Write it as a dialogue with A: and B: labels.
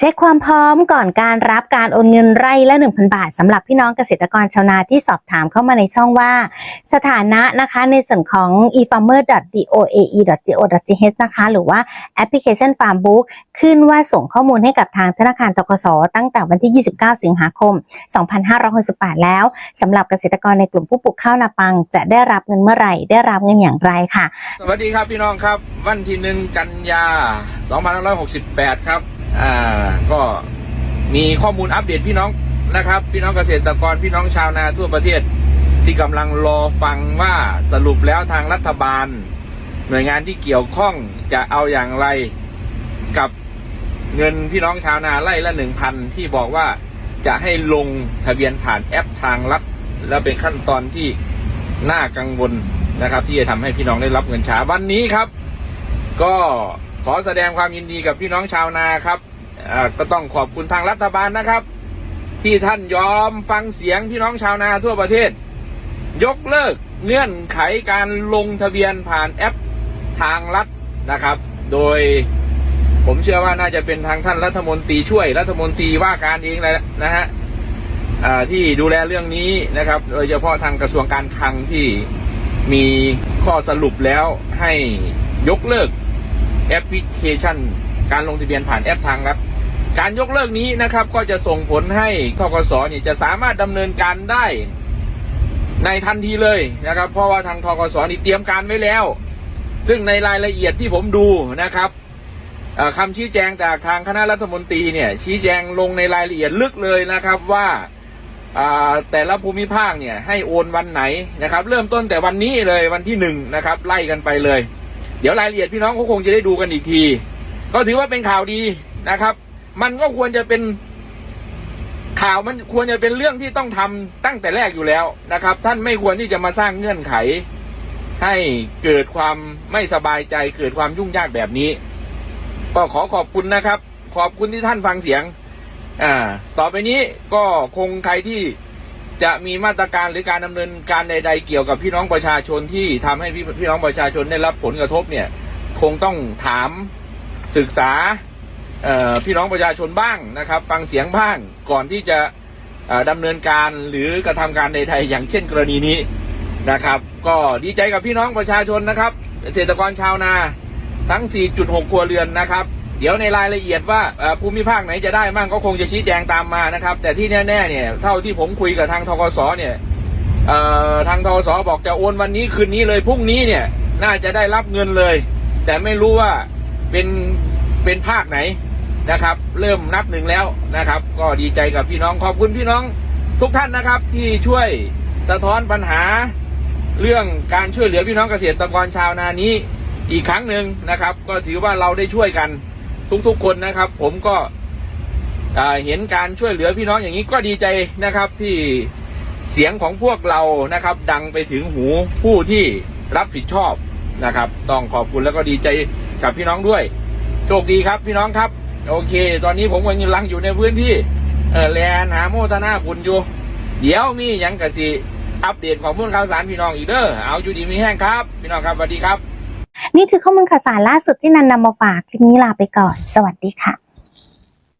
A: เช็คความพร้อมก่อนการรับการโอนเงินไร่ละ 1,000 บาทสำหรับพี่น้องเกษตรกรชาวนาที่สอบถามเข้ามาในช่องว่า สถานะนะคะในส่วนของ e-farmer.doae.go.th นะคะ หรือว่าแอปพลิเคชัน Farmbook ขึ้นว่าส่งข้อมูลให้กับทางธนาคารตกสตั้งแต่วันที่ 29 สิงหาคม 2568 แล้วสำหรับเกษตรกรในกลุ่มผู้ปลูกข้าวนาปัง จะได้รับเงินเมื่อไหร่ ได้รับเงินอย่างไรค่ะ
B: สวัสดีครับพี่น้องครับ วันที่หนึ่งกันยา2568 ครับ อ่าก็มีข้อมูลอัปเดตพี่น้องนะครับ พี่น้องเกษตรกรพี่น้องชาวนาทั่วประเทศที่กำลังรอฟังว่าสรุปแล้วทางรัฐบาล หน่วยงานที่เกี่ยวข้องจะเอาอย่างไรกับเงินพี่น้องชาวนาไร่ละหนึ่งพันที่บอกว่าจะให้ลงทะเบียนผ่านแอปทางรัฐแล้วเป็นขั้นตอนที่น่ากังวลนะครับ ที่จะทำให้พี่น้องได้รับเงินช้าวันนี้ครับ ก็ ขอแสดงความยินดีกับพี่น้องชาวนาครับอ่าก็ต้องขอบคุณทางรัฐบาลนะครับ ที่ท่านยอมฟังเสียงพี่น้องชาวนาทั่วประเทศ ยกเลิกเงื่อนไขการลงทะเบียนผ่านแอปทางรัฐนะครับ โดยผมเชื่อว่าน่าจะเป็นทางท่านรัฐมนตรีช่วยรัฐมนตรีว่าการเองเลยนะฮะอ่าที่ดูแลเรื่องนี้นะครับ โดยเฉพาะทางกระทรวงการคลังที่มีข้อสรุปแล้วให้ยกเลิก แอปพลิเคชัน การลงทะเบียนผ่านแอปทางรัฐการยกเลิกนี้นะครับ ก็จะส่งผลให้ทกสเนี่ยจะสามารถดำเนินการได้ในทันทีเลยนะครับ เพราะว่าทางทกสนี่เตรียมการไว้แล้ว ซึ่งในรายละเอียดที่ผมดูนะครับเอ่อคำชี้แจงจากทางคณะรัฐมนตรีเนี่ยชี้แจงลงในรายละเอียดลึกเลยนะครับว่าแต่ละภูมิภาคเนี่ยให้โอนวันไหนนะครับ เริ่มต้นแต่วันนี้เลยวันที่หนึ่งนะครับ ไล่กันไปเลย เดี๋ยวรายละเอียดพี่น้องก็คงจะได้ดูกันอีกที ก็ถือว่าเป็นข่าวดีนะครับ มันก็ควรจะเป็นข่าวมันควรจะเป็นเรื่องที่ต้องทำตั้งแต่แรกอยู่แล้วนะครับ ท่านไม่ควรที่จะมาสร้างเงื่อนไข ให้เกิดความไม่สบายใจ เกิดความยุ่งยากแบบนี้ ก็ขอขอบคุณนะครับ ขอบคุณที่ท่านฟังเสียง อ่า ต่อไปนี้ก็คงใครที่ จะมีมาตรการหรือการดำเนินการใด ๆ เกี่ยวกับพี่น้องประชาชนที่ทำให้พี่พี่น้องประชาชนได้รับผลกระทบเนี่ย คงต้องถามศึกษาพี่น้องประชาชนบ้างนะครับ ฟังเสียงบ้างก่อนที่จะเอ่อดำเนินการหรือกระทำการใดๆอย่างเช่นกรณีนี้นะครับ ก็ดีใจกับพี่น้องประชาชนนะครับ เกษตรกรชาวนาทั้ง 4.6 ครัวเรือนนะครับ เดี๋ยวในรายละเอียดว่าภูมิภาคไหนจะได้มั่งก็คงจะชี้แจงตามมานะครับ แต่ที่แน่ๆเนี่ยเท่าที่ผมคุยกับทางทกสเนี่ยทางทกสบอกจะโอนวันนี้คืนนี้เลยพรุ่งนี้เนี่ยน่าจะได้รับเงินเลย แต่ไม่รู้ว่าเป็นเป็นภาคไหนนะครับ เริ่มนับหนึ่งแล้วนะครับ ก็ดีใจกับพี่น้องขอบคุณพี่น้องทุกท่านนะครับ ที่ช่วยสะท้อนปัญหา เรื่องการช่วยเหลือพี่น้องเกษตรกรชาวนานี้อีกครั้งหนึ่งนะครับ ก็ถือว่าเราได้ช่วยกัน ทุกๆคนนะครับ ผมก็เห็นการช่วยเหลือพี่น้องอย่างนี้ก็ดีใจนะครับที่เสียงของพวกเรานะครับ ดังไปถึงหูผู้ที่รับผิดชอบนะครับ ต้องขอบคุณแล้วก็ดีใจกับพี่น้องด้วยโชคดีครับพี่น้องครับ โอเค ตอนนี้ผมกำลังอยู่ในพื้นที่เออแลนหาโมทนาคุณอยู่ เดี๋ยวมีหยังกะสิอัปเดตของมูลข่าวสารพี่น้องอีกเด้อเอาอยู่ดีมีแห้งครับ พี่น้องครับสวัสดีครับ
A: นี่คือข้อมูลข่าวสารล่าสุดที่นันนำมาฝาก คลิปนี้ลาไปก่อน สวัสดีค่ะ